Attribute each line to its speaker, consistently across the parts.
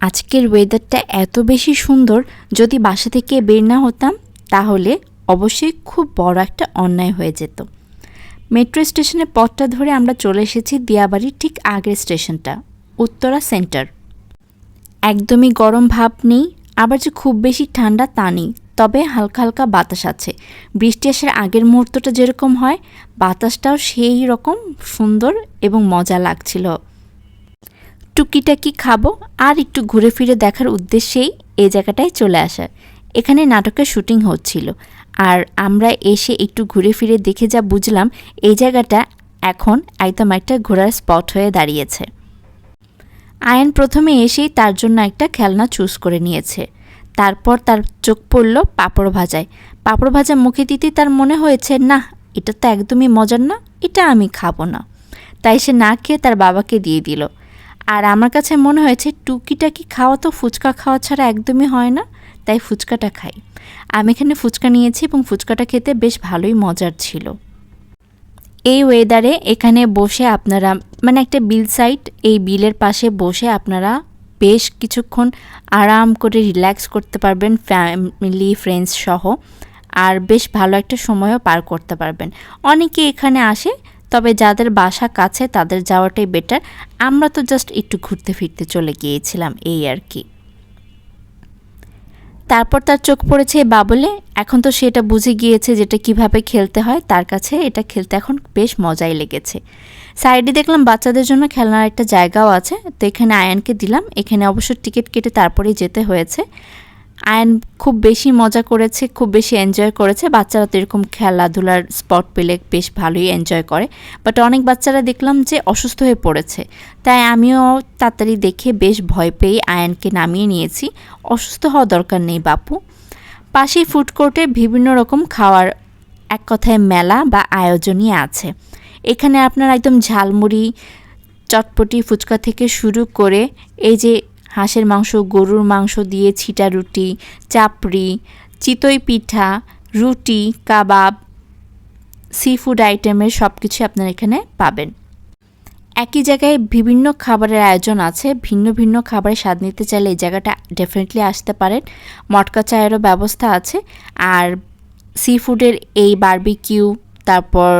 Speaker 1: আজকের ওয়েদারটা এত বেশি সুন্দর, যদি বাসা থেকে বের না হতাম, তাহলে অবশ্যই খুব বড় একটা অন্যায় হয়ে যেত। মেট্রো স্টেশনের পথটা ধরে আমরা চলে এসেছি দিয়াবাড়ির ঠিক আগের স্টেশনটা, উত্তরা সেন্টার। একদমই গরম ভাব নেই, আবার যে খুব বেশি ঠান্ডা তা নেই, তবে হালকা হালকা বাতাস আছে। বৃষ্টি আসার আগের মুহূর্তটা যেরকম হয়, বাতাসটাও সেই রকম সুন্দর এবং মজা লাগছিল। টুকিটাকি খাব আর একটু ঘুরে ফিরে দেখার উদ্দেশ্যেই এই জায়গাটায় চলে আসা। এখানে নাটকের শুটিং হচ্ছিল। আর আমরা এসে একটু ঘুরে ফিরে দেখে যা বুঝলাম, এই জায়গাটা এখন একদম একটা ঘোরার স্পট হয়ে দাঁড়িয়েছে। আয়ন প্রথমে এসেই তার জন্য একটা খেলনা চুজ করে নিয়েছে। তারপর তার চোখ পড়ল পাঁপড় ভাজায়। পাঁপড় ভাজা মুখে দিতেই তার মনে হয়েছে না এটা তো একদমই মজার না, এটা আমি খাব না। তাই সে না খেয়ে তার বাবাকে দিয়ে দিল। আর আমার কাছে মনে হয়েছে টুকিটাকি খাওয়া তো ফুচকা খাওয়া ছাড়া একদমই হয় না, তাই ফুচকাটা খাই। আমি এখানে ফুচকা নিয়েছি এবং ফুচকাটা খেতে বেশ ভালোই মজার ছিল। এই ওয়েদারে এখানে বসে আপনারা মানে একটা বিল সাইট, এই বিলের পাশে বসে আপনারা বেশ কিছুক্ষণ আরাম করে রিল্যাক্স করতে পারবেন, ফ্যামিলি, ফ্রেন্ডস সহ। আর বেশ ভালো একটা সময়ও পার করতে পারবেন। অনেকে এখানে আসে তবে যাদের বাসা কাছে তাদের যাওয়াটাই বেটার আমরা তো জাস্ট একটু ঘুরতে ফিরতে চলে গিয়েছিলাম, এই আর কি। তারপর তার চোখ পড়েছে এই বাবলে। এখন তো সেটা বুঝে গিয়েছে যেটা কীভাবে খেলতে হয়। তার কাছে এটা খেলতে এখন বেশ মজাই লেগেছে। সাইডে দেখলাম বাচ্চাদের জন্য খেলনার একটা জায়গাও আছে। তো এখানে আয়ানকে দিলাম। এখানে অবশ্য টিকিট কেটে তারপরেই যেতে হয়েছে। আয়ন খুব বেশি মজা করেছে, খুব বেশি এনজয় করেছে। বাচ্চারা তো এরকম খেলাধুলার স্পট পেলে বেশ ভালোই এনজয় করে। বাট অনেক বাচ্চারা দেখলাম যে অসুস্থ হয়ে পড়েছে। তাই আমিও তাড়াতাড়ি দেখে বেশ ভয় পেয়ে আয়নকে নামিয়ে নিয়েছি। অসুস্থ হওয়া দরকার নেই বাপু। পাশেই ফুড কোর্টে বিভিন্ন রকম খাওয়ার এক কথায় মেলা বা আয়োজনই আছে। এখানে আপনার একদম ঝালমুড়ি, চটপটি, ফুচকা থেকে শুরু করে এই যে হাঁসের মাংস, গরুর মাংস দিয়ে ছিটা রুটি, চাপড়ি, চিতই পিঠা, রুটি, কাবাব সি ফুড আইটেমের সব কিছু আপনারা এখানে পাবেন। একই জায়গায় বিভিন্ন খাবারের আয়োজন আছে, ভিন্ন ভিন্ন খাবারের স্বাদ নিতে চাইলে এই জায়গাটা ডেফিনেটলি আসতে পারেন। মটকা চায়েরও ব্যবস্থা আছে, আর সি ফুডের এই বারবিকিউ তারপর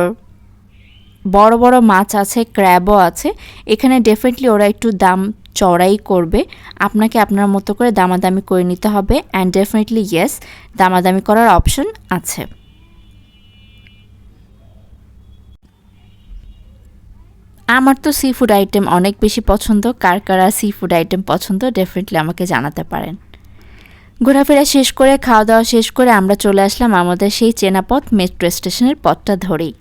Speaker 1: বড় বড় মাছ আছে ক্র্যাবও আছে। এখানে ডেফিনেটলি ওরা একটু দাম চড়াই করবে। আপনাকে আপনার মতো করে দামাদামি করে নিতে হবে অ্যান্ড ডেফিনেটলি ইয়েস দামাদামি করার অপশন আছে। আমার তো সি ফুড আইটেম অনেক বেশি পছন্দ। কার কারা সি ফুড আইটেম পছন্দ ডেফিনেটলি আমাকে জানাতে পারেন। ঘোরাফেরা শেষ করে, খাওয়া দাওয়া শেষ করে আমরা চলে আসলাম আমাদের সেই চেনাপথ মেট্রো স্টেশনের পথটা ধরেই।